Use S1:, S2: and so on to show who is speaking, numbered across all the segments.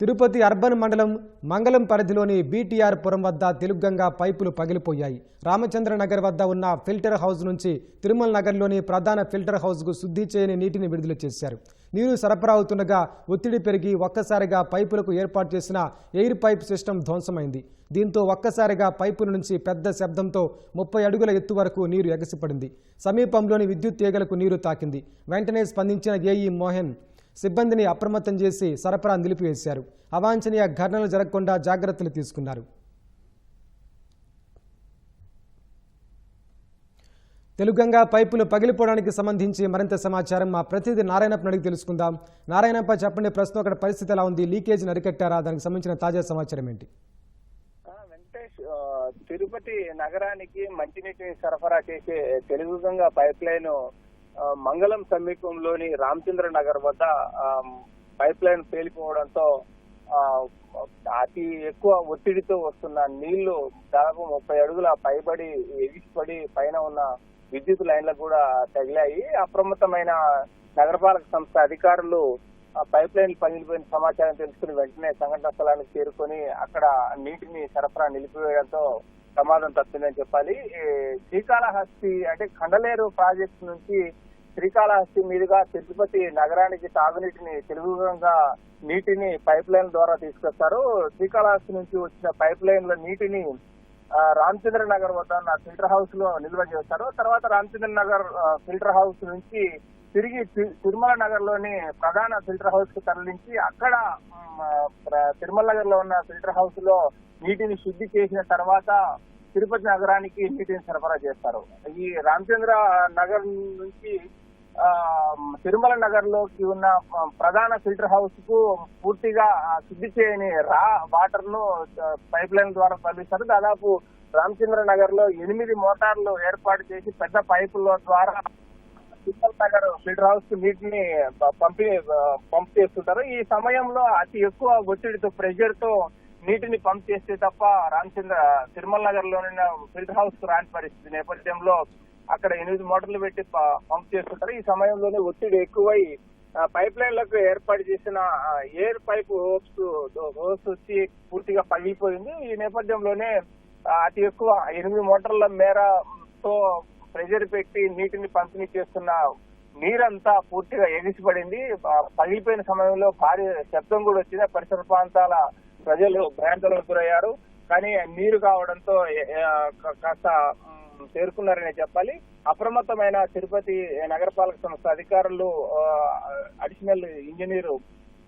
S1: Tirupati urban మండలం మంగళం పరిధిలోని బీటీఆర్ పురం వద్ద తెలుగంగా పైపులు పగిలిపోయాయి. రామచంద్ర నగర్ వద్ద ఉన్న ఫిల్టర్ హౌస్ నుంచి తిరుమల నగర్లోని ప్రధాన ఫిల్టర్ హౌస్కు శుద్ధి చేయని నీటిని విడుదల చేశారు. నీరు సరఫరా అవుతుండగా ఒత్తిడి పెరిగి ఒక్కసారిగా పైపులకు ఏర్పాటు చేసిన ఎయిర్ పైప్ సిస్టమ్ ధ్వంసమైంది. దీంతో ఒక్కసారిగా పైపుల నుంచి పెద్ద శబ్దంతో ముప్పై అడుగుల ఎత్తు వరకు నీరు ఎగసిపడింది. సమీపంలోని విద్యుత్ తీగలకు నీరు తాకింది. వెంటనే స్పందించిన ఏఈ మోహన్ సిబ్బందిని అప్రమత్తం చేసి సరఫరా నిలిపివేశారు. అవాంఛనీయ ఘటనలు జరగకుండా జాగ్రత్తలు తీసుకున్నారు. తెలుగంగా పైపులు పగిలిపోవడానికి సంబంధించి మరింత సమాచారం మా ప్రతినిధి నారాయణప్పని అడిగి తెలుసుకుందాం. నారాయణప్ప చెప్పండి ప్రస్తుతం అక్కడ పరిస్థితి ఎలా ఉంది? లీకేజ్ అరికట్టారా? దానికి సంబంధించిన తాజా సమాచారం ఏంటి?
S2: వెంకటేష్ తిరుపతి నగరానికి మంచినీటిని సరఫరా చేసే తెలుగుగంగా పైప్ లైన్ మంగళం సమీపంలోని రామచంద్ర నగర్ వద్ద పైప్ లైన్ పేలిపోవడంతో అతి ఎక్కువ ఒత్తిడితో వస్తున్న నీళ్ళు దాదాపు ముప్పై అడుగుల పైబడి ఎగిసిపడి పైన ఉన్న విద్యుత్ లైన్లకు కూడా తగిలాయి. అప్రమత్తమైన నగరపాలక సంస్థ అధికారులు పైప్ లైన్ పగిలిపోయిన సమాచారం తెలుసుకుని వెంటనే సంఘటన స్థలానికి చేరుకొని అక్కడ నీటిని సరఫరా నిలిపివేయడంతో ప్రమాదం తప్పిందని చెప్పాలి. శ్రీకాళహస్తి అంటే కండలేరు ప్రాజెక్టు నుంచి శ్రీకాళహస్తి మీదుగా తిరుపతి నగరానికి తాగునీటిని తెలుగుగా నీటిని పైప్ లైన్ ద్వారా తీసుకొస్తారు. శ్రీకాళహస్తి నుంచి వచ్చిన పైప్ లైన్లో నీటిని రామచంద్ర నగర్ వద్ద ఉన్న ఫిల్టర్ హౌస్లో నిల్వ చేస్తారు. తర్వాత రామచంద్ర నగర్ ఫిల్టర్ హౌస్ నుంచి తిరిగి తిరుమల నగర్లోని ప్రధాన ఫిల్టర్ హౌస్కు తరలించి అక్కడ ప్ర- తిరుమల నగర్లో ఉన్న ఫిల్టర్ హౌస్లో నీటిని శుద్ధి చేసిన తర్వాత తిరుపతి నగరానికి నీటిని సరఫరా చేస్తారు. ఈ రామచంద్ర నగర్ నుంచి తిరుమల నగర్లోకి ఉన్న ప్రధాన ఫిల్టర్ హౌస్కు పూర్తిగా శుద్ధి చేయని రా వాటర్ను పైప్ లైన్ ద్వారా తరలిస్తారు. దాదాపు రామచంద్ర నగర్లో ఎనిమిది మోటార్లు ఏర్పాటు చేసి పెద్ద పైపుల ద్వారా తిరుమల నగర్ ఫిల్టర్ హౌస్కు నీటిని పంపి పంప్ చేస్తుంటారు. ఈ సమయంలో అతి ఎక్కువ ఒత్తిడితో ప్రెషర్తో నీటిని పంప్ చేస్తే తప్ప రామచంద్ర తిరుమల నగర్లోని ఫిల్టర్ హౌస్కు రాని పరిస్థితి నేపథ్యంలో అక్కడ ఎనిమిది మోటార్లు పెట్టి ప- పంప్ చేస్తుంటారు. ఈ సమయంలోనే ఒత్తిడి ఎక్కువై ఆ, పైప్ లైన్లకు ఏర్పాటు చేసిన ఎయిర్ పైప్ హోప్స్ హోప్స్ వచ్చి పూర్తిగా పగిలిపోయింది. ఈ నేపథ్యంలోనే అతి ఎక్కువ ఎనిమిది మోటార్ల మేరతో ప్రెజర్ పెట్టి నీటిని పంపిణీ చేస్తున్న నీరంతా పూర్తిగా ఎగిసిపడింది. పగిలిపోయిన సమయంలో భారీ శబ్దం కూడా వచ్చింది. పరిసర ప్రాంతాల ప్రజలు భయాందోళనకు గురయ్యారు. కానీ నీరు కావడంతో కాస్త చేరుకున్నారనే చెప్పాలి. అప్రమత్తమైన తిరుపతి నగరపాలక సంస్థ అధికారులు అడిషనల్ ఇంజనీరు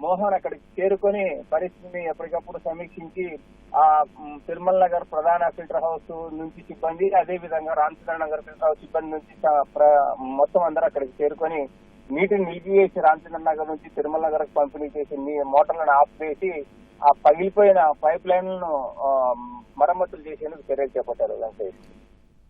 S2: మోహన్ అక్కడికి చేరుకొని పరిస్థితిని ఎప్పటికప్పుడు సమీక్షించి ఆ తిరుమల నగర్ ప్రధాన ఫిల్టర్ హౌస్ నుంచి సిబ్బంది అదే విధంగా రామచంద్ర నగర్ ఫిల్టర్ హౌస్ సిబ్బంది నుంచి మొత్తం అందరూ అక్కడికి చేరుకొని నీటిని నిలిపివేసి రామచంద్ర నగర్ నుంచి తిరుమల నగర్ పంపిణీ చేసి నీ- మోటార్లను ఆఫ్ చేసి ఆ పగిలిపోయిన పైప్ లైన్లను మరమ్మతులు చేసేందుకు చర్యలు చేపట్టారు వెంకటేష్.